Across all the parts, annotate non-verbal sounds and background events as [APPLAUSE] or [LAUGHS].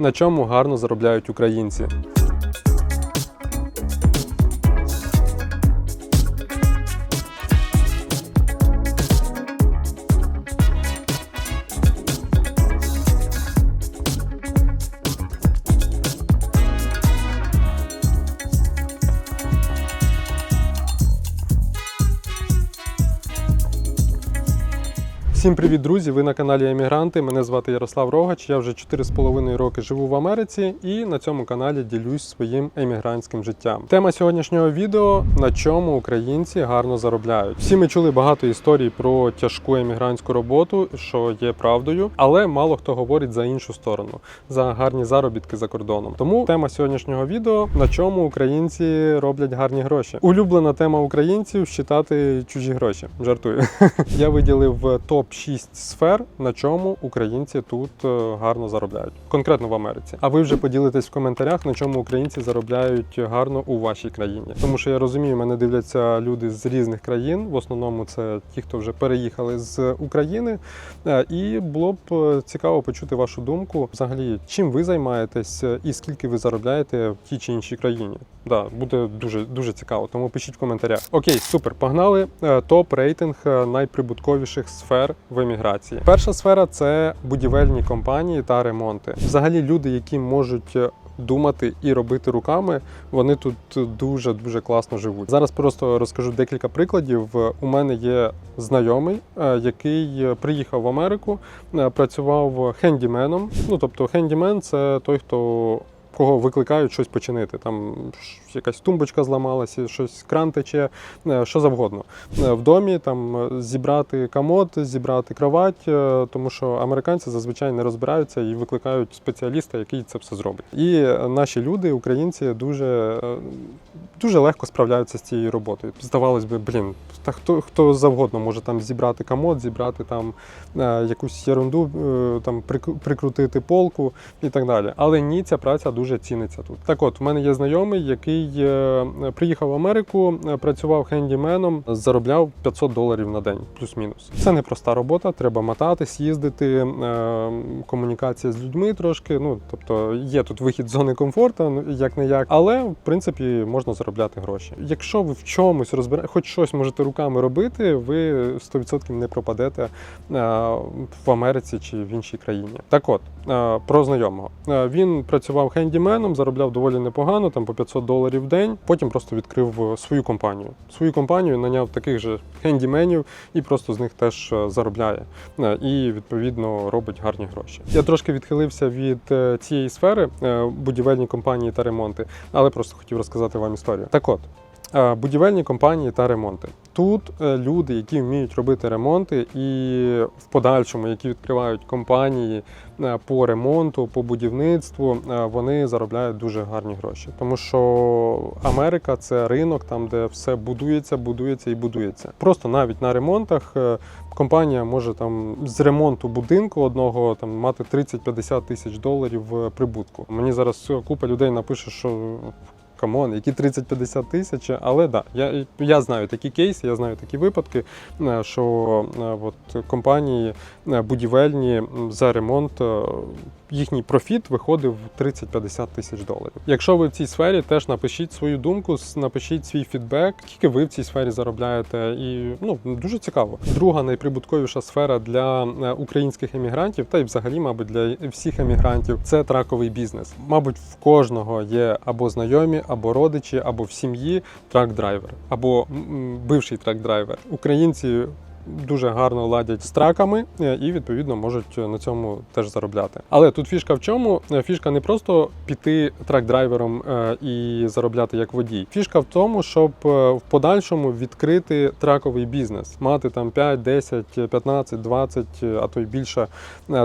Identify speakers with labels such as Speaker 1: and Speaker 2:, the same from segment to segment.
Speaker 1: на чому гарно заробляють українці. Всім привіт, друзі! Ви на каналі Емігранти. Мене звати Ярослав Рогач. Я вже 4,5 роки живу в Америці і на цьому каналі ділюсь своїм емігрантським життям. Тема сьогоднішнього відео на чому українці гарно заробляють. Всі ми чули багато історій про тяжку емігрантську роботу, що є правдою, але мало хто говорить за іншу сторону, за гарні заробітки за кордоном. Тому тема сьогоднішнього відео на чому українці роблять гарні гроші. Улюблена тема українців считати чужі гроші. Жартую. [LAUGHS] Я виділив топ 6 сфер, на чому українці тут е, гарно заробляють, конкретно в Америці. А ви вже поділитесь в коментарях, на чому українці заробляють гарно у вашій країні. Тому що я розумію, мене дивляться люди з різних країн. В основному це ті, хто вже переїхали з України. Е, І було б е, цікаво почути вашу думку. Взагалі, чим ви займаєтесь і скільки ви заробляєте в тій чи іншій країні. Да, буде дуже дуже цікаво. Тому пишіть в коментарях. Окей, супер, погнали. Топ рейтинг найприбутковіших сфер в еміграції. Перша сфера це будівельні компанії та ремонти. Взагалі, люди, які можуть. е, Думати і робити руками, вони тут дуже дуже класно живуть. Зараз просто розкажу декілька прикладів. У мене є знайомий, е, який е, приїхав в Америку, е, працював хендіменом. Ну тобто, хендімен це той, хто кого викликають щось починити. Там якась тумбочка зламалася, щось кран тече, е, що завгодно. Е, В домі там е, зібрати комод, зібрати кровать, тому що американці зазвичай не розбираються і викликають спеціаліста, який це все зробить. І наші люди, українці, дуже, дуже легко справляються з цією роботою. Здавалось би, блін, та хто, хто завгодно може там зібрати комод, зібрати там е, якусь ерунду, е, там прик- прикрутити полку і так далі. Але ні, ця праця дуже ціниться тут. Так от, в мене є знайомий, який е, приїхав в Америку, е, працював хендіменом, заробляв 500 доларів на день, плюс-мінус. Це не проста робота, треба мотатись, їздити, е, комунікація з людьми трошки. Ну тобто є тут вихід з зони комфорту, як не як, але в принципі можна заробляти гроші. Якщо ви в чомусь розбираєте, хоч щось можете руками робити, ви 100% не пропадете е, в Америці чи в іншій країні. Так от, про знайомого. Е, Він працював хендіменом, заробляв доволі непогано, там по 500 доларів в день. Потім просто відкрив е, свою компанію. Свою компанію наняв таких же хендіменів і просто з них теж е, заробляє. Е, І відповідно робить гарні гроші. Я трошки відхилився від е, цієї сфери е, будівельні компанії та ремонти, але просто хотів розказати вам історію. Так от. Е, Будівельні компанії та ремонти. Тут е, люди, які вміють робити ремонти, і в подальшому, які відкривають компанії е, по ремонту, по будівництву, вони заробляють дуже гарні гроші. Тому що Америка це ринок, там де все будується, будується і будується. Просто навіть на ремонтах компанія може там з ремонту будинку одного там мати 30-50 тисяч доларів прибутку. Мені зараз купа людей напише, що. Камон, які 30-50 тисяч, але да, я, я знаю такі кейси, я знаю такі випадки, е, що е, от, компанії е, будівельні за ремонт їхній профіт виходив 30-50 тисяч доларів. Якщо ви в цій сфері, теж напишіть свою думку, напишіть свій фідбек, скільки ви в цій сфері заробляєте, і ну дуже цікаво. Друга найприбутковіша сфера для е, українських емігрантів, та й взагалі, мабуть, для всіх емігрантів, це траковий бізнес. Мабуть, в кожного є або знайомі, або родичі, або в сім'ї трак-драйвер, або бивший трак-драйвер. Українці дуже гарно ладять з траками е, і відповідно можуть на цьому теж заробляти. Але тут фішка в чому? Е, Фішка не просто піти трак-драйвером е, і заробляти як водій. Фішка в тому, щоб в подальшому відкрити траковий бізнес, мати там 5, 10, 15, 20, е, а то й більше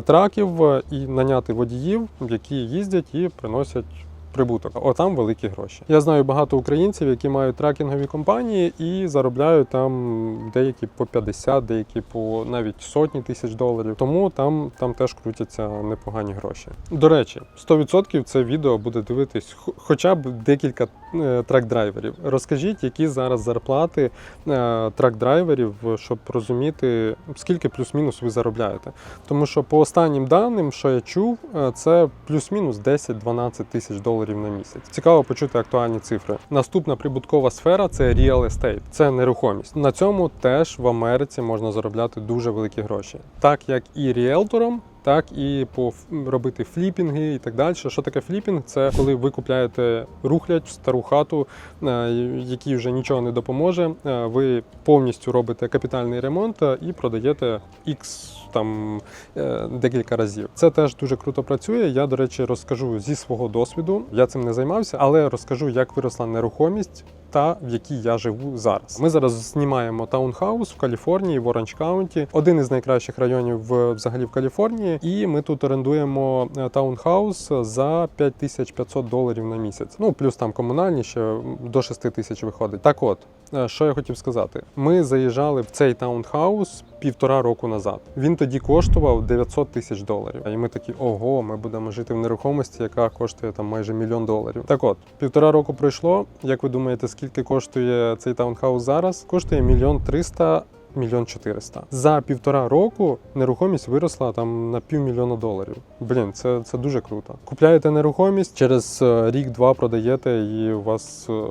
Speaker 1: траків і наняти водіїв, які їздять і приносять прибуток. Отам великі гроші. Я знаю багато українців, які мають тракінгові компанії і заробляють там деякі по 50, деякі по навіть сотні тисяч доларів. Тому там, там теж крутяться непогані гроші. До речі, 100% це відео буде дивитись хоча б декілька трак-драйверів. Розкажіть, які зараз зарплати е, трак-драйверів, щоб розуміти, скільки плюс-мінус ви заробляєте. Тому що по останнім даним, що я чув, е, це плюс-мінус 10-12 тисяч доларів на місяць. Цікаво почути актуальні цифри. Наступна прибуткова сфера це real estate, це нерухомість. На цьому теж в Америці можна заробляти дуже великі гроші, так як і ріелтором. Так і по робити фліпінги і так далі. Що таке фліпінг? Це коли ви купляєте рухлядь, стару хату, е, якій вже нічого не допоможе. е, Ви повністю робите капітальний ремонт е, і продаєте X там е, декілька разів. Це теж дуже круто працює. Я, до речі, розкажу зі свого досвіду. Я цим не займався, але розкажу, як виросла нерухомість. Та в якій я живу зараз. Ми зараз знімаємо таунхаус в Каліфорнії, в Оранж Каунті, один із найкращих районів взагалі в Каліфорнії. І ми тут орендуємо е, таунхаус за 5500 доларів на місяць. Ну плюс там комунальні ще до 6 тисяч виходить. Так от, е, що я хотів сказати, ми заїжджали в цей таунхаус півтора року назад. Він тоді коштував 900 тисяч доларів. І ми такі, ого, ми будемо жити в нерухомості, яка коштує там майже мільйон доларів. Так от, півтора року пройшло. Як ви думаєте, скільки коштує цей таунхаус зараз? Коштує мільйон триста. Мільйон чотириста за півтора року нерухомість виросла там на півмільйона доларів. Блін, це, це дуже круто. Купляєте нерухомість, через е, рік-два продаєте, і у вас е,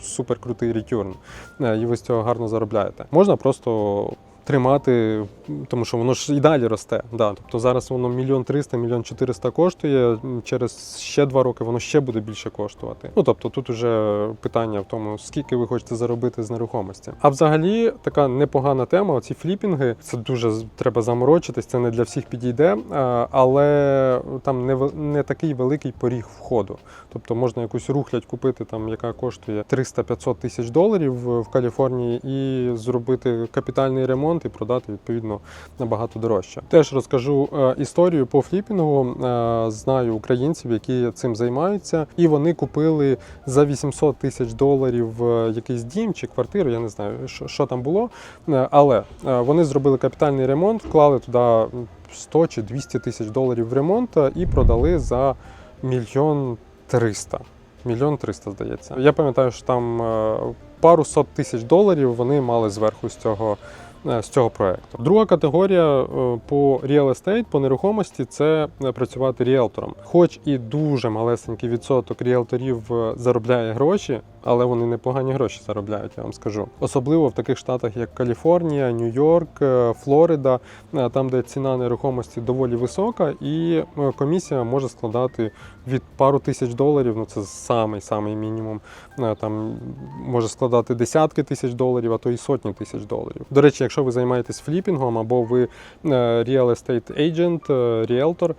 Speaker 1: супер крутий ретюрн. І ви з цього гарно заробляєте. Можна просто тримати, тому що воно ж і далі росте. Да. Тобто зараз воно мільйон триста, мільйон чотириста коштує. Через ще два роки воно ще буде більше коштувати. Ну тобто тут уже питання в тому, скільки ви хочете заробити з нерухомості. А взагалі така непогана тема. Оці фліпінги це дуже треба заморочитись. Це не для всіх підійде, але там не не такий великий поріг входу. Тобто можна якусь рухлядь купити, там яка коштує 300-500 тисяч доларів в Каліфорнії, і зробити капітальний ремонт і продати відповідно набагато дорожче. Теж розкажу е, історію по фліпінгу. Е, знаю українців, які цим займаються, і вони купили за 800 тисяч доларів е, якийсь дім чи квартиру. Я не знаю, що, там було. Але вони зробили капітальний ремонт, вклали туди 100 чи 200 тисяч доларів в ремонт і продали за мільйон триста. Мільйон триста, здається. Я пам'ятаю, що там пару сот тисяч доларів вони мали зверху з цього. Е, З цього проекту. Друга категорія е, по real estate, по нерухомості це е, працювати ріелтором. Хоч і дуже малесенький відсоток ріелторів заробляє гроші, але вони непогані гроші заробляють, я вам скажу. Особливо в таких штатах, як Каліфорнія, Нью-Йорк, е, Флорида, е, там, де ціна нерухомості доволі висока, і е, комісія може складати від пару тисяч доларів. Ну це самий самий мінімум. Там може складати десятки тисяч доларів, а то і сотні тисяч доларів. До речі, якщо ви займаєтесь фліпінгом або ви real estate agent, ріелтор,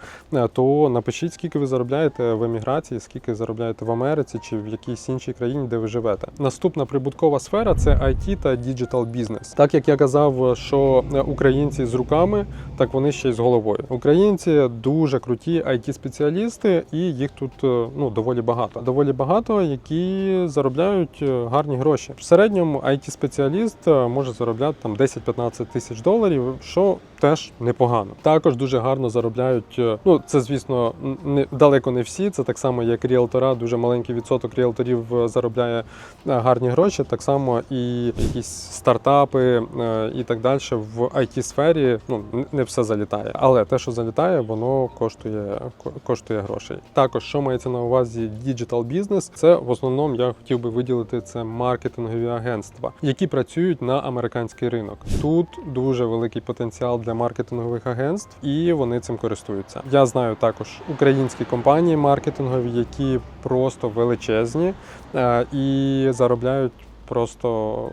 Speaker 1: то напишіть, скільки ви заробляєте в еміграції, скільки заробляєте в Америці чи в якійсь іншій країні, де ви живете. Наступна прибуткова сфера це IT та digital бізнес. Так як я казав, що е, українці з руками, так вони ще й з головою. Українці дуже круті it спеціалісти і їх тут е, ну доволі багато. Доволі багато, які заробляють е, гарні гроші. В середньому it спеціаліст може заробляти там 10-15 тисяч доларів, що теж непогано. Також дуже гарно заробляють. Ну це звісно не далеко не всі. Це так само, як ріелтора. Дуже маленький відсоток ріелторів е, заробляє е, гарні гроші. Так само і якісь стартапи е, і так далі в it сфері. Ну не все залітає, але те, що залітає, воно коштує коштує грошей. Також що мається на увазі діджитал бізнес, це в основному я хотів би виділити це маркетингові агентства, які працюють на американський ринок. Тут дуже великий потенціал для маркетингових агентств, і вони цим користуються. Я знаю також українські компанії маркетингові, які просто величезні е, і заробляють просто.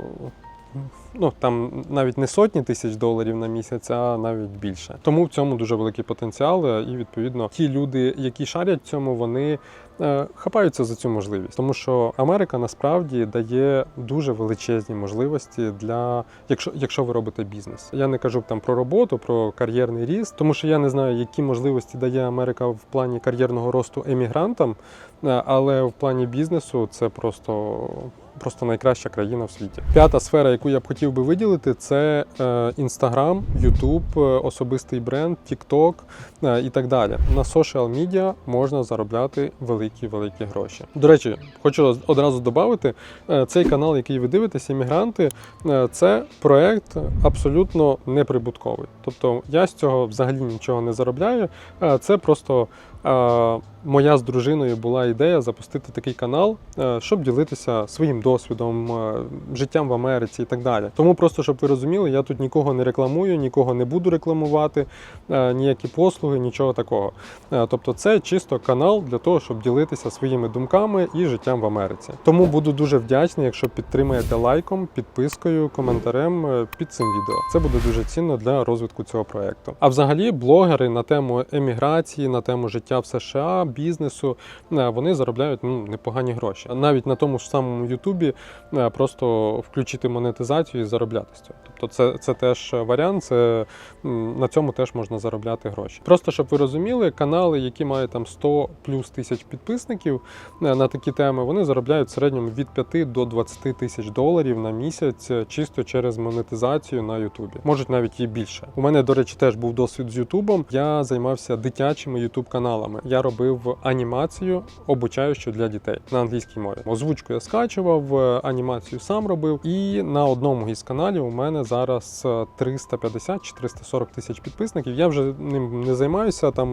Speaker 1: Ну там навіть не сотні тисяч доларів на місяць, а навіть більше. Тому в цьому дуже великий потенціал. е, І відповідно ті люди, які шарять в цьому, вони хапаються за цю можливість, тому що Америка насправді дає дуже величезні можливості для якщо, якщо ви робите бізнес. Я не кажу там про роботу, про кар'єрний ріст, тому що я не знаю, які можливості дає Америка в плані кар'єрного росту емігрантам, е, але в плані бізнесу це просто просто найкраща країна в світі. П'ята сфера, яку я б хотів би виділити, це Інстаграм, Ютуб, особистий бренд, TikTok е, і так далі. На social media можна заробляти великі великі гроші. До речі, хочу одразу додати, е, цей канал, який ви дивитесь, іммігранти, е, це проект абсолютно неприбутковий. Тобто я з цього взагалі нічого не заробляю. Е, Це просто е, моя з дружиною була ідея запустити такий канал, е, щоб ділитися своїм досвідом, е, життям в Америці і так далі. Тому просто щоб ви розуміли, я тут нікого не рекламую, нікого не буду рекламувати, е, ніякі послуги, нічого такого. Тобто, це чисто канал для того, щоб ділитися своїми думками і життям в Америці. Тому буду дуже вдячний, якщо підтримаєте лайком, підпискою, коментарем під цим відео. Це буде дуже цінно для розвитку цього проекту. А взагалі, блогери на тему еміграції, на тему життя в США, бізнесу, е, вони заробляють ну, непогані гроші. Навіть на тому ж самому Ютубі е, просто включити монетизацію і заробляти з цього. Тобто, це, це теж варіант, це на цьому теж можна заробляти гроші. Просто щоб ви розуміли, канали, які мають там 100 плюс тисяч підписників е, на такі теми, вони заробляють в середньому від 5 до 20 тисяч доларів на місяць чисто через монетизацію на Ютубі. Можуть навіть і більше. У мене, до речі, теж був досвід з Ютубом. Я займався дитячими Ютуб каналами. Я робив анімацію обучаючу для дітей на англійській мові. Озвучку я скачував, е, анімацію сам робив. І на одному із каналів у мене зараз е, 350 чи 340 тисяч підписників. Я вже ним не займаюся. Там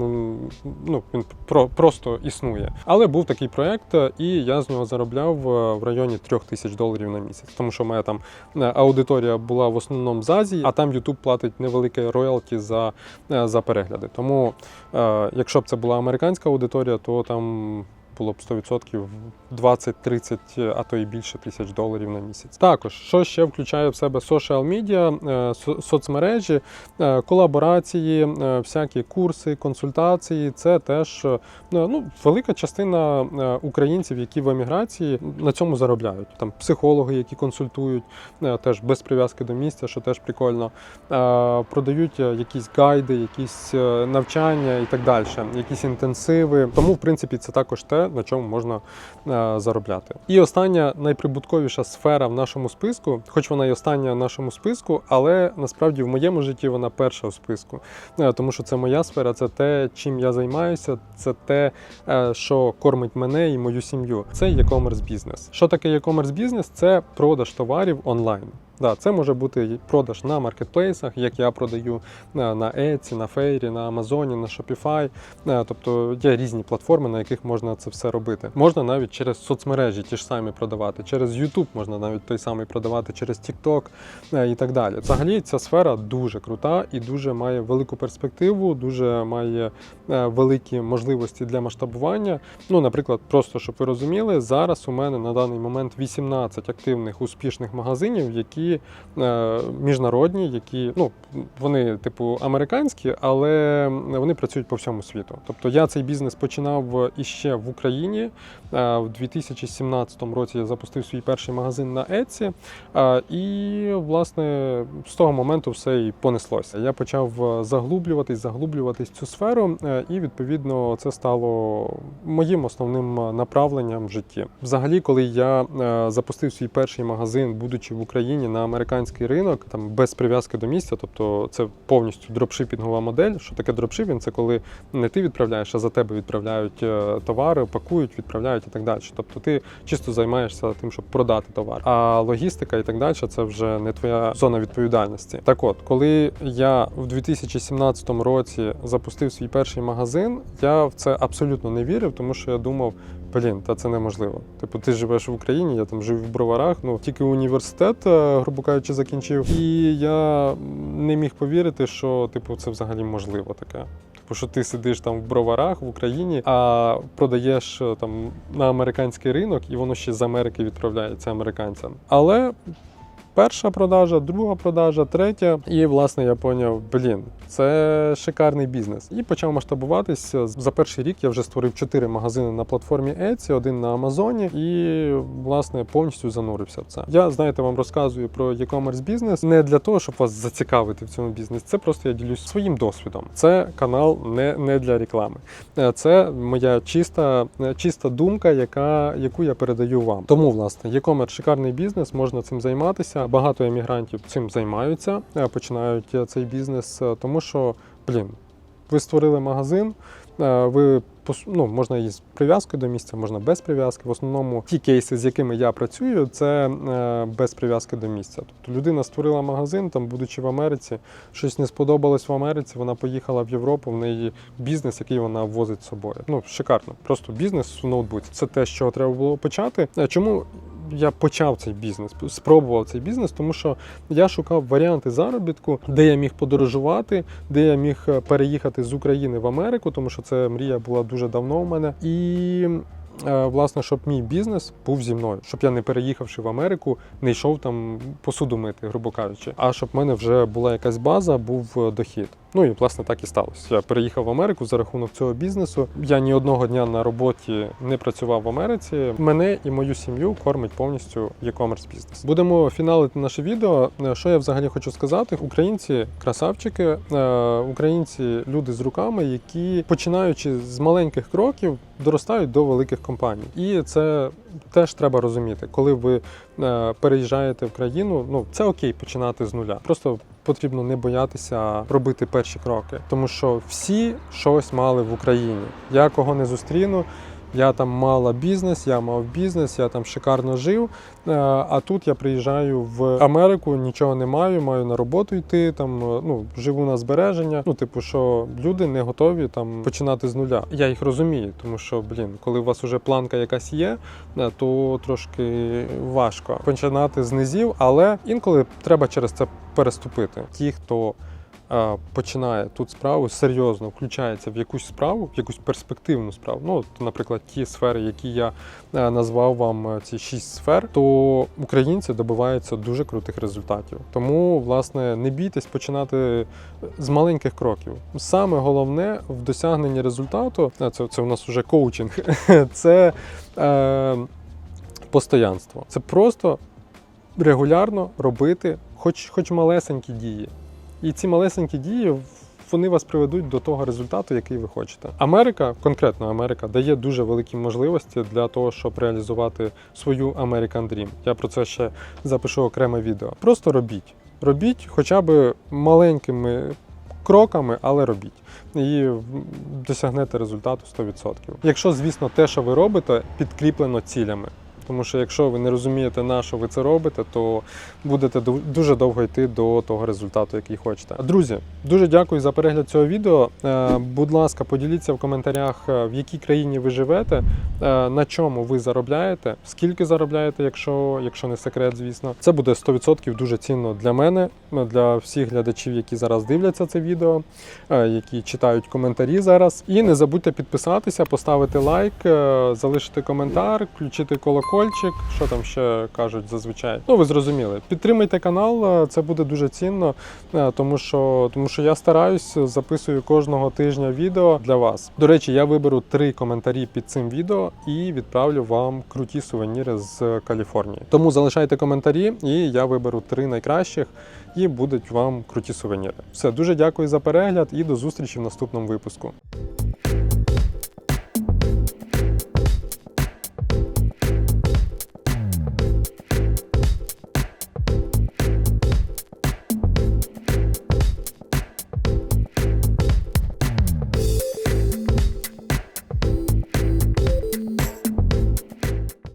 Speaker 1: ну він про просто існує. Але був такий проект, е, і я з нього заробляв е, в районі 3 тисяч доларів на місяць, тому що моя там е, аудиторія була в основному з Азії, а там YouTube платить невелике роялті за, е, за перегляди. Тому, е, якщо б це була американська аудиторія, то там. Було б 100% 20-30, а то і більше тисяч доларів на місяць. Також, що ще включає в себе social media, е, соцмережі, е, колаборації, е, всякі курси, консультації. Це теж ну, велика частина українців, які в еміграції на цьому заробляють. Там психологи, які консультують, теж без прив'язки до місця, що теж прикольно. Продають якісь гайди, якісь навчання і так далі, якісь інтенсиви. Тому, в принципі, це також те, на чому можна е, заробляти. І остання найприбутковіша сфера в нашому списку, хоч вона і остання в нашому списку, але насправді в моєму житті вона перша в списку. Е, Тому що це моя сфера, це те, чим я займаюся, це те, е, що кормить мене і мою сім'ю. Це e-commerce бізнес. Що таке e-commerce бізнес? Це продаж товарів онлайн. Да, це може бути продаж на маркетплейсах, як я продаю е, на Etsy, на Фейрі, на Амазоні, на Shopify. Е, Тобто є різні платформи, на яких можна це все робити. Можна навіть через соцмережі ті ж самі продавати, через YouTube можна навіть той самий продавати, через TikTok е, і так далі. Взагалі ця сфера дуже крута і дуже має велику перспективу, дуже має великі можливості для масштабування. Ну, наприклад, просто щоб ви розуміли, зараз у мене на даний момент 18 активних успішних магазинів, які е, міжнародні, які ну вони типу американські, але вони працюють по всьому світу. Тобто я цей бізнес починав іще в Україні. Е, В 2017 році я запустив свій перший магазин на Etsy, е, і власне з того моменту все і понеслося. Я почав заглублюватись, заглублюватись цю сферу, і відповідно це стало моїм основним направленням в житті. Взагалі, коли я запустив свій перший магазин, будучи в Україні на американський ринок, там без прив'язки до місця, тобто це повністю дропшипінгова модель. Що таке дропшипінг? Це коли не ти відправляєш, а за тебе відправляють е, товари, пакують, відправляють і так далі. Тобто ти чисто займаєшся тим, щоб продати товар. А логістика і так далі це вже не твоя зона відповідальності. Так от, коли я в 2017 році запустив свій перший магазин, я в це абсолютно не вірив, тому що я думав. Блін, та це неможливо. Типу, ти живеш в Україні, я там жив в броварах. Ну тільки університет, е, грубо кажучи, закінчив. І я не міг повірити, що типу це взагалі можливо таке. Типу, що ти сидиш там в броварах в Україні, а продаєш е, там на американський ринок, і воно ще з Америки відправляється американцям. Але перша продажа, друга продажа, третя. І власне я поняв, блін, це шикарний бізнес. І почав масштабуватись. За перший рік я вже створив чотири магазини на платформі Etsy, один на Амазоні, і власне повністю занурився в це. Я знаєте, вам розказую про e-commerce бізнес не для того, щоб вас зацікавити в цьому бізнесі. Це просто я ділюсь своїм досвідом. Це канал не, не для реклами. Е, Це моя чиста, е, чиста думка, яка, яку я передаю вам. Тому, власне, e-commerce шикарний бізнес, можна цим займатися. Багато емігрантів цим займаються, е, починають е, цей бізнес, е, тому що, блін, ви створили магазин, ви ну, можна і з прив'язкою до місця, можна без прив'язки. В основному ті кейси, з якими я працюю, це без прив'язки до місця. Тобто людина створила магазин, там, будучи в Америці, щось не сподобалось в Америці, вона поїхала в Європу, в неї бізнес, який вона возить з собою. Ну, шикарно. Просто бізнес в ноутбуці. Це те, чого треба було почати. Чому я почав цей бізнес, спробував цей бізнес, тому що я шукав варіанти заробітку, де я міг подорожувати, де я міг е, переїхати з України в Америку, тому що це мрія була дуже давно у мене. І е, власне, щоб мій бізнес був зі мною, щоб я не переїхавши в Америку, не йшов там посуду мити, грубо кажучи, а щоб в мене вже була якась база, був е, дохід. Ну і власне так і сталося. Я переїхав в Америку за рахунок цього бізнесу. Я ні одного дня на роботі не працював в Америці. Мене і мою сім'ю кормить повністю e-commerce бізнес. Будемо фіналити наше відео. Е, Що я взагалі хочу сказати? Українці красавчики, е, українці люди з руками, які починаючи з маленьких кроків, доростають до великих компаній. І це теж треба розуміти, коли ви е, переїжджаєте в країну. Ну це окей починати з нуля. Просто потрібно не боятися робити перші кроки, тому що всі щось мали в Україні. Я кого не зустріну. Я там мала бізнес, я мав бізнес, я там шикарно жив. Е, А тут я приїжджаю в Америку, нічого не маю, маю на роботу йти. Там е, ну живу на збереження. Ну, типу, що люди не готові там починати з нуля. Я їх розумію, тому що, блін, коли у вас вже планка якась є, е, то трошки важко починати з низів, але інколи треба через це переступити. Ті, хто починає тут справу серйозно включається в якусь справу, в якусь перспективну справу. Ну, от, наприклад, ті сфери, які я е, назвав вам е, ці шість сфер, то українці добиваються дуже крутих результатів. Тому, власне, не бійтесь починати з маленьких кроків. Саме головне в досягненні результату, це, це у нас вже коучинг, [LAUGHS] це е, постоянство. Це просто регулярно робити хоч, хоч малесенькі дії. І ці малесенькі дії вони вас приведуть до того результату, який ви хочете. Америка, конкретно Америка, дає дуже великі можливості для того, щоб реалізувати свою American Dream. Я про це ще запишу окреме відео. Просто робіть. Робіть хоча б маленькими кроками, але робіть. І досягнете результату 100%. Якщо, звісно, те, що ви робите, підкріплено цілями. Тому що якщо ви не розумієте, на що ви це робите, то будете дуже довго йти до того результату, який хочете. Друзі, дуже дякую за перегляд цього відео. Е, Будь ласка, поділіться в коментарях, е, в якій країні ви живете, е, на чому ви заробляєте, скільки заробляєте, якщо, якщо не секрет, звісно. Це буде 100% дуже цінно для мене, для всіх глядачів, які зараз дивляться це відео, які читають коментарі зараз. І не забудьте підписатися, поставити лайк, залишити коментар, включити колокольчик. Що там ще кажуть зазвичай? Ну ви зрозуміли. Підтримайте канал, е, це буде дуже цінно, е, тому що, тому що я стараюсь, записую кожного тижня відео для вас. До речі, я виберу три коментарі під цим відео і відправлю вам круті сувеніри з Каліфорнії. Тому залишайте коментарі, і я виберу три найкращих, і будуть вам круті сувеніри. Все, дуже дякую за перегляд і до зустрічі в наступному випуску.